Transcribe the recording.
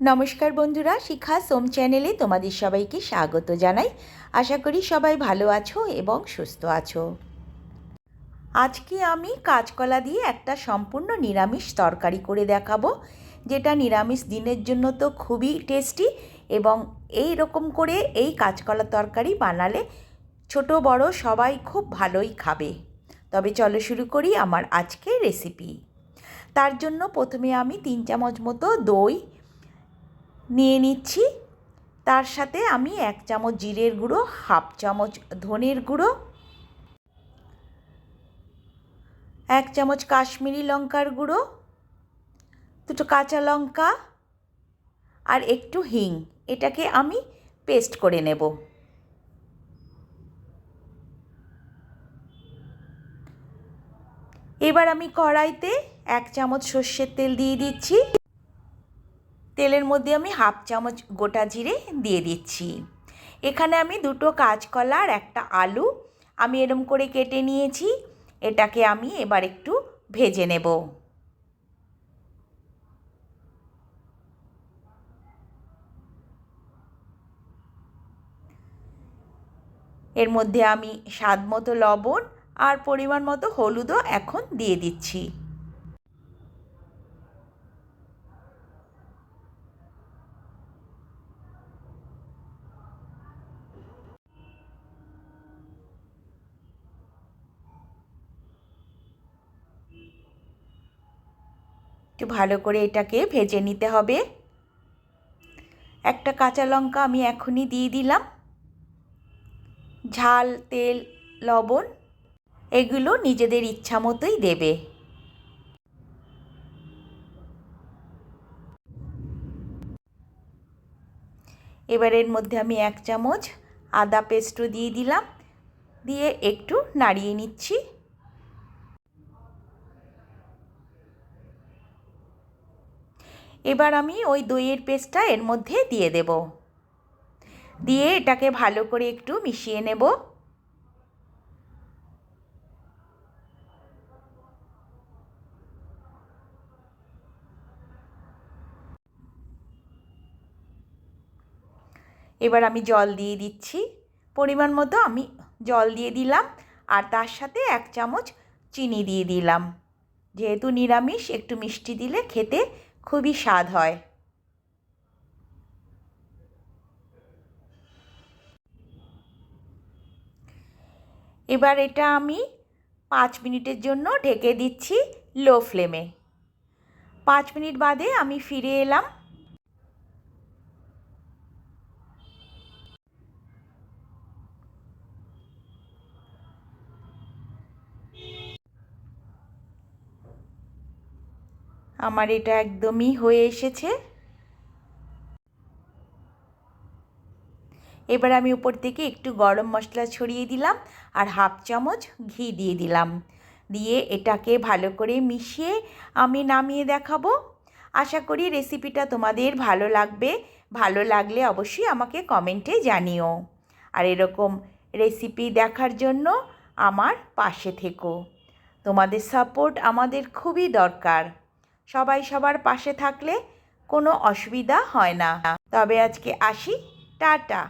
নমস্কার বন্ধুরা, শিখা সোম চ্যানেলে তোমাদের সবাইকে স্বাগত জানাই। আশা করি সবাই ভালো আছো এবং সুস্থ আছো। আজকে আমি কাঁচকলা দিয়ে একটা সম্পূর্ণ নিরামিষ তরকারি করে দেখাবো। যেটা নিরামিষ দিনের জন্য তো খুবই টেস্টি এবং এই রকম করে এই কাঁচকলা তরকারি বানালে ছোট বড় সবাই খুব ভালোই খাবে। তবে চলো শুরু করি আমার আজকের রেসিপি তার জন্য প্রথমে আমি তিন চামচ মতো দই নিয়ে নিচ্ছি। তার সাথে আমি এক চামচ জিরের গুঁড়ো, হাফ চামচ ধনের গুঁড়ো, এক চামচ কাশ্মীরি লঙ্কার গুঁড়ো, দুটো কাঁচা লঙ্কা আর একটু হিং। এটাকে আমি পেস্ট করে নেব। এবার আমি কড়াইতে এক চামচ সর্ষের তেল দিয়ে দিচ্ছি। তেলের মধ্যে আমি হাফ চামচ গোটা জিরে দিয়ে দিচ্ছি। এখানে আমি দুটো কাঁচকলা আর একটা আলু আমি এরম করে কেটে নিয়েছি। এটাকে আমি এবার একটু ভেজে নেব। এর মধ্যে আমি স্বাদ মতো লবণ আর পরিমাণ মতো হলুদও এখন দিয়ে দিচ্ছি। একটু ভালো করে এটাকে ভেজে নিতে হবে। একটা কাঁচা লঙ্কা আমি এখনই দিয়ে দিলাম। ঝাল, তেল, লবণ, এগুলো নিজেদের ইচ্ছা মতোই দেবে। এবার এর মধ্যে আমি এক চামচ আদা পেস্টও দিয়ে দিলাম। দিয়ে একটু নাড়িয়ে নিচ্ছি। এবার আমি ওই দইয়ের পেস্টটা এর মধ্যে দিয়ে দেব। দিয়ে এটাকে ভালো করে একটু মিশিয়ে নেব। এবার আমি জল দিয়ে দিচ্ছি। পরিমাণ মতো আমি জল দিয়ে দিলাম আর তার সাথে এক চামচ চিনি দিয়ে দিলাম। যেহেতু নিরামিষ, একটু মিষ্টি দিলে খেতে খুবই স্বাদ হয়। এবার এটা আমি পাঁচ মিনিটের জন্য ঢেকে দিচ্ছি লো ফ্লেমে। পাঁচ মিনিট বাদে আমি ফিরে এলাম আমার এটা একদমই হয়ে এসেছে। এবার আমি উপর থেকে একটু গরম মশলা ছড়িয়ে দিলাম আর হাফ চামচ ঘি দিয়ে দিলাম। দিয়ে এটাকে ভালো করে মিশিয়ে আমি নামিয়ে দেখাবো। আশা করি রেসিপিটা তোমাদের ভালো লাগবে। ভালো লাগলে অবশ্যই আমাকে কমেন্টে জানিও। আর এরকম রেসিপি দেখার জন্য আমার পাশে থেকো। তোমাদের সাপোর্ট আমাদের খুবই দরকার। সবাই সবার পাশে থাকলে কোনো অসুবিধা হয় না। তবে আজকে আসি টাটা।